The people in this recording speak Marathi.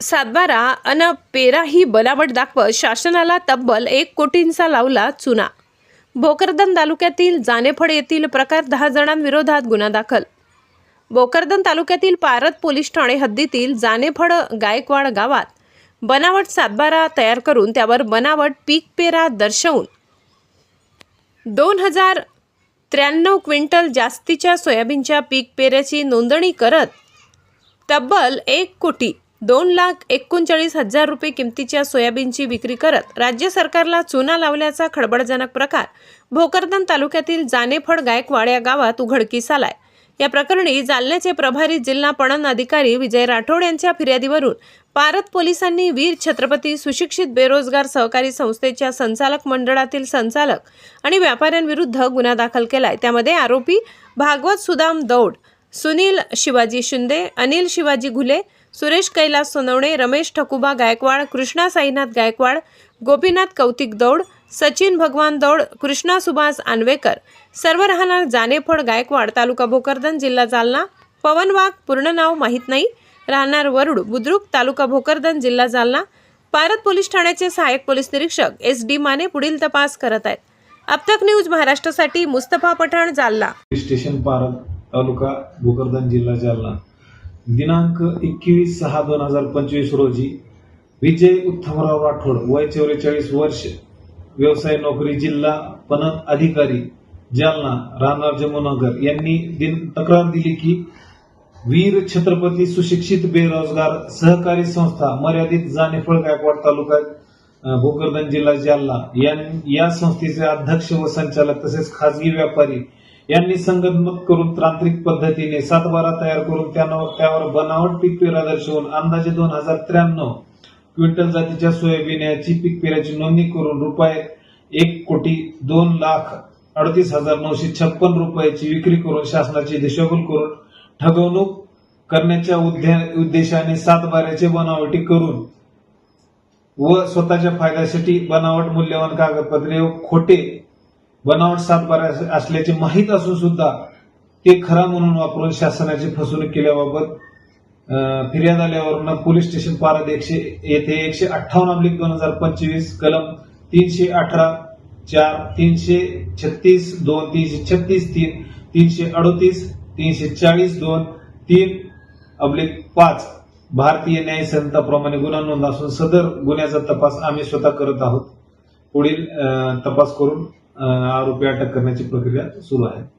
सातबारा अन पेरा ही बनावट दाखवत शासनाला तब्बल एक कोटींचा लावला चुना. भोकरदन तालुक्यातील जानेफळ येथील प्रकार दहा जणांविरोधात गुन्हा दाखल. भोकरदन तालुक्यातील पारत पोलीस ठाणे हद्दीतील जानेफळ गायकवाड गावात बनावट सातबारा तयार करून त्यावर बनावट पीक पेरा दर्शवून दोन हजार त्र्याण्णव क्विंटल जास्तीच्या सोयाबीनच्या पीक पेऱ्याची नोंदणी करत तब्बल एक कोटी दोन लाख एकोणचाळीस हजार रुपये किमतीच्या सोयाबीनची विक्री करत राज्य सरकारला चुना लावल्याचा खळबळजनक प्रकार. भोकरदन तालुक्यातील जानेफळ गायकवाड या गावात उघडकीस आलाय. या प्रकरणी जालन्याचे प्रभारी जिल्हा पणन अधिकारी विजय राठोड यांच्या फिर्यादीवरून पारत पोलिसांनी वीर छत्रपती सुशिक्षित बेरोजगार सहकारी संस्थेच्या संचालक मंडळातील संचालक आणि व्यापाऱ्यांविरुद्ध गुन्हा दाखल केलाय. त्यामध्ये आरोपी भागवत सुदाम दौड सुनील शिवाजी शिंदे अनिल शिवाजी घुले सुरेश कैलास सोनवणे रमेश ठकुबा गायकवाड कृष्णा साईनाथ गायकवाड गोपीनाथ कौतिक दौड सचिन भगवान दौड कृष्णा सुभाष आनवेकर. सर्व राहणार जानेफळ गायकवाड तालुका भोकरदन जिल्हा जालना. पवन वाघ पूर्ण नाव माहीत नाही. राहणार वरुड बुद्रुक तालुका भोकरदन जिल्हा जालना. पारत पोलीस ठाण्याचे सहाय्यक पोलीस निरीक्षक एस डी माने पुढील तपास करत आहेत. अब तक न्यूज महाराष्ट्रासाठी मुस्तफा पठाण जालना. स्टेशन पारद तालुका भोकरदन जिल्हा जालना. दिनांक एकवीस सहा दोन हजार पंचवीस रोजी विजय उत्तमराव राठोड वय चौवेचाळीस वर्ष व्यवसाय नोकरी जिल्हा पणन अधिकारी जालना राहणार जमुनगर यांनी दिन तक्रार दिली की वीर छत्रपती सुशिक्षित बेरोजगार सहकारी संस्था मर्यादित जानेफळ गायकवाड तालुका भोकरदन जिल्हा जालना यां- या संस्थेचे अध्यक्ष व संचालक तसेच खाजगी व्यापारी यांनी संगतमत करून तांत्रिक पद्धतीने सातबारा तयार करून त्यांना त्यावर बनावट पीक पेरा दर्शवून अंदाजे दोन हजार त्र्याण्णव क्विंटल जातीच्या सोयाबीन याची पीक पेऱ्याची नोंदणी करून रुपये एक कोटी दोन लाख अडतीस हजार नऊशे छप्पन रुपयाची विक्री करून शासनाची दिशाभूल करून ठगवणूक करण्याच्या उद्देशाने सातबाऱ्याचे बनावटी करून व स्वतःच्या फायद्यासाठी बनावट मूल्यवान कागदपत्रे खोटे बनावट सातबारा असल्याचे माहीत असून सुद्धा ते खरा म्हणून वापरून शासनाची फसवणूक केल्याबाबत फिर्याद आल्यावरून पोलीस स्टेशन पारद एकशे येथे एकशे अठ्ठावन्न अब्लिक दोन हजार पंचवीस कलम तीनशे अठरा चार तीनशे छत्तीस दोन तीनशे छत्तीस तीन तीनशे अडोतीस तीनशे चाळीस दोन तीन अब्लिक पाच. भारतीय न्याय संहिताप्रमाणे गुन्हा नोंद असून सदर गुन्ह्याचा तपास आम्ही स्वतः करत आहोत. पुढील अं, तपास करून आरोपी अटक करण्याची प्रक्रिया सुरू आहे.